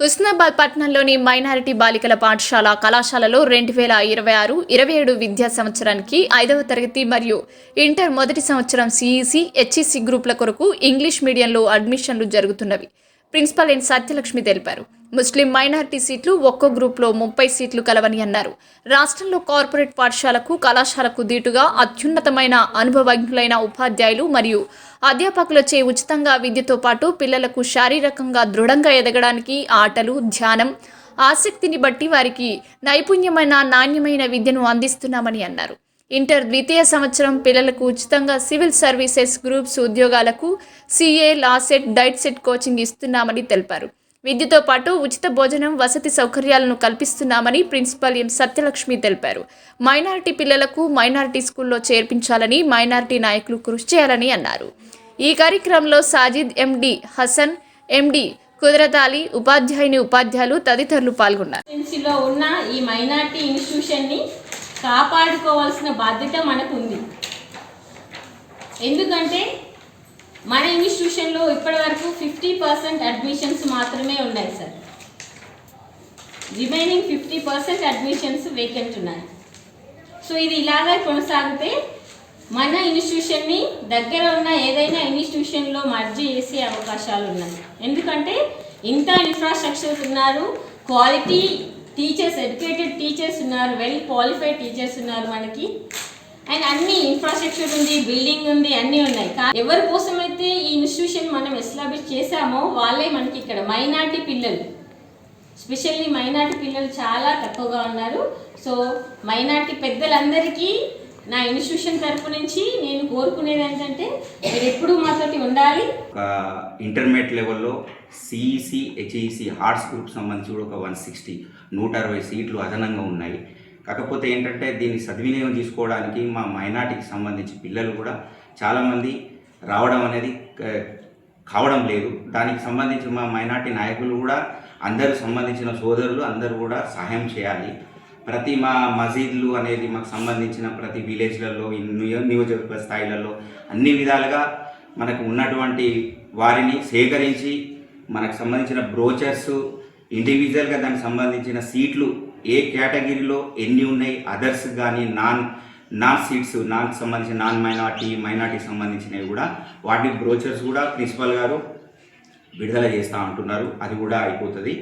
హుస్నాబాద్ పట్టణంలోని మైనారిటీ బాలికల పాఠశాల కళాశాలలో రెండు వేల ఇరవై ఆరు ఇరవై ఏడు విద్యా సంవత్సరానికి ఐదవ తరగతి మరియు ఇంటర్ మొదటి సంవత్సరం సిఈసి హెచ్ఈసి గ్రూపుల కొరకు ఇంగ్లీష్ మీడియంలో అడ్మిషన్లు జరుగుతున్నవి. ప్రిన్సిపల్ ఎన్ సత్యలక్ష్మి తెలిపారు. ముస్లిం మైనారిటీ సీట్లు ఒక్కో గ్రూప్లో ముప్పై సీట్లు కలవని అన్నారు. రాష్ట్రంలో కార్పొరేట్ పాఠశాలకు కళాశాలకు దీటుగా అత్యున్నతమైన అనుభవజ్ఞులైన ఉపాధ్యాయులు మరియు అధ్యాపకులచే ఉచితంగా విద్యతో పాటు పిల్లలకు శారీరకంగా దృఢంగా ఎదగడానికి ఆటలు ధ్యానం ఆసక్తిని బట్టి వారికి నైపుణ్యమైన నాణ్యమైన విద్యను అందిస్తున్నామని అన్నారు. ఇంటర్ ద్వితీయ సంవత్సరం పిల్లలకు ఉచితంగా సివిల్ సర్వీసెస్ గ్రూప్స్ ఉద్యోగాలకు CA LAWCET DIET CET coaching ఇస్తున్నామని తెలిపారు. విద్యతో పాటు ఉచిత భోజనం వసతి సౌకర్యాలను కల్పిస్తున్నామని ప్రిన్సిపల్ ఎం సత్యలక్ష్మి తెలిపారు. మైనారిటీ పిల్లలకు మైనారిటీ స్కూల్లో చేర్పించాలని మైనారిటీ నాయకులు కృషి చేయాలని అన్నారు. ఈ కార్యక్రమంలో సాజిద్ ఎండి హసన్ ఎండి కుదరత అలీ ఉపాధ్యాయుని ఉపాధ్యాయులు తదితరులు పాల్గొన్నారు. ఉన్న ఈ మైనార్టీ ఇన్స్టిట్యూషన్ని కాపాడుకోవాల్సిన బాధ్యత మనకు ఉంది ఎందుకంటే మన ఇన్స్టిట్యూషన్లో ఇప్పటివరకు ఫిఫ్టీ పర్సెంట్ అడ్మిషన్స్ మాత్రమే ఉన్నాయి sir. Remaining fifty percent admissions vacant ఉన్నాయి. సో ఇది ఇలాగే కొనసాగితే మన ఇన్స్టిట్యూషన్ని దగ్గర ఉన్న ఏదైనా ఇన్స్టిట్యూషన్లో మర్జీ చేసే అవకాశాలు ఉన్నాయి ఎందుకంటే ఇంత ఇన్ఫ్రాస్ట్రక్చర్స్ ఉన్నారు క్వాలిటీ టీచర్స్ ఎడ్యుకేటెడ్ టీచర్స్ ఉన్నారు వెల్ క్వాలిఫైడ్ టీచర్స్ ఉన్నారు మనకి. అండ్ అన్ని ఇన్ఫ్రాస్ట్రక్చర్ ఉంది బిల్డింగ్ ఉంది అన్నీ ఉన్నాయి. కానీ ఎవరి కోసమైతే ఈ ఇన్స్టిట్యూషన్ మనం ఎస్టాబ్లిష్ చేసామో వాళ్ళే మనకి ఇక్కడ మైనార్టీ పిల్లలు. స్పెషల్లీ మైనార్టీ పిల్లలు చాలా తక్కువగా ఉన్నారు. సో మైనార్టీ పెద్దలందరికీ నా ఇన్స్టిట్యూషన్ తరపు నుంచి నేను కోరుకునేది ఏంటంటే మీరు ఎప్పుడు మాతోటి ఉండాలి. ఒక ఇంటర్మీడియట్ లెవెల్లో సిఈసి హెచ్ఈసి హార్ట్స్ గ్రూప్ సంబంధించి కూడా ఒక వన్ సిక్స్టీ నూట అరవై సీట్లు అదనంగా ఉన్నాయి. కాకపోతే ఏంటంటే దీన్ని సద్వినియోగం చేసుకోవడానికి మా మైనార్టీకి సంబంధించి పిల్లలు కూడా చాలామంది రావడం అనేది కావడం లేదు. దానికి సంబంధించి మా మైనార్టీ నాయకులు కూడా అందరూ సంబంధించిన సోదరులు అందరూ కూడా సహాయం చేయాలి. ప్రతి మా మసీద్లు అనేది మాకు సంబంధించిన ప్రతి విలేజ్లలో నియోజకవర్గ స్థాయిలలో అన్ని విధాలుగా మనకు ఉన్నటువంటి వారిని సేకరించి మనకు సంబంధించిన బ్రోచర్స్ ఇండివిజువల్గా దానికి సంబంధించిన సీట్లు ఏ కేటగిరీలో ఎన్ని ఉన్నాయి అదర్స్ కానీ నాన్ నాన్ సీట్స్ నాన్ సంబంధించిన నాన్ మైనార్టీ మైనార్టీకి సంబంధించినవి కూడా వాటి బ్రోచర్స్ కూడా ప్రిన్సిపల్ గారు విడుదల చేస్తూ ఉంటున్నారు. అది కూడా అయిపోతుంది.